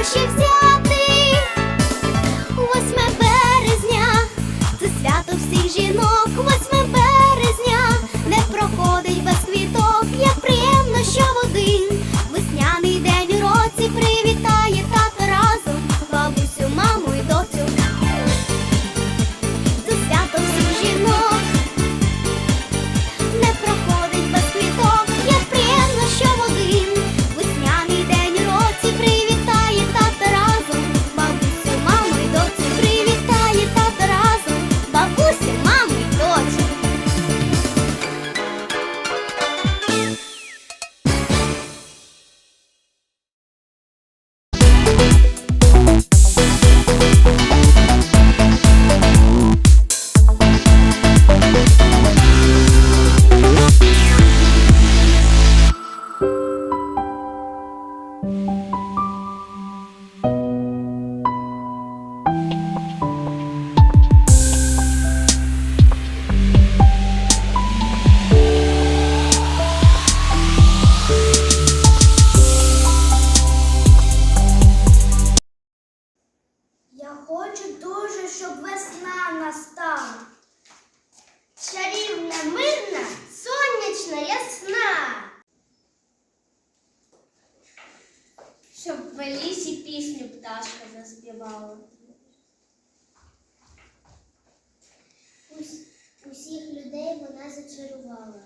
гроші взяти. Я хочу дуже, щоб весна настала. Чарівна, мирна, сонячна, ясна. Щоб в лісі пісню пташка заспівала. Людей вона зачарувала.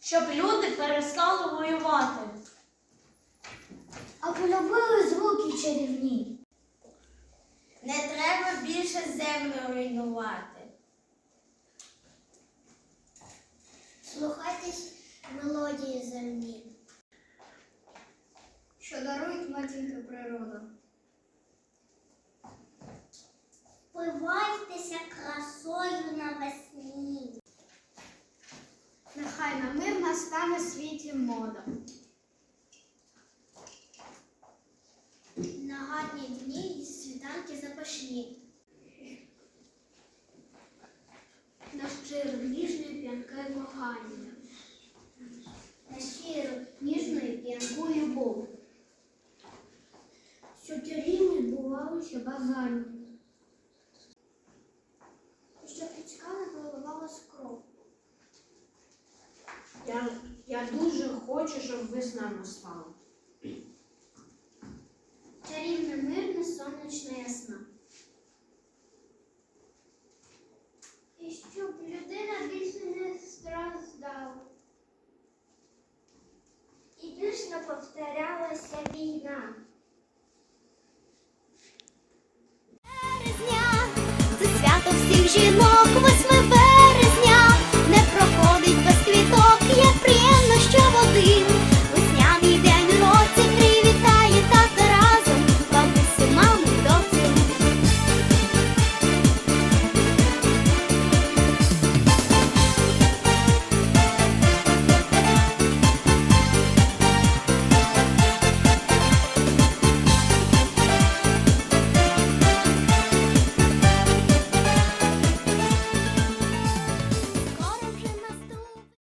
Щоб люди перестали воювати. А полюбили звуки чарівні. Не треба більше землю руйнувати. Слухайтесь мелодії землі, що дарують матінка природа. Впивайтеся мир на світі мода. На гарні дні світанки запашні. На щиро ніжної п'янке кохання. На щиро ніжної п'янку любов. Що чарівні відбувалися бажання. Що пічка не проливала кров. Я, дуже хочу, щоб весна настала. Чарівна, мирна, сонячна, ясна. І щоб людина більше не страждала. І більш не повторялася війна. березня, це свято всіх жінок.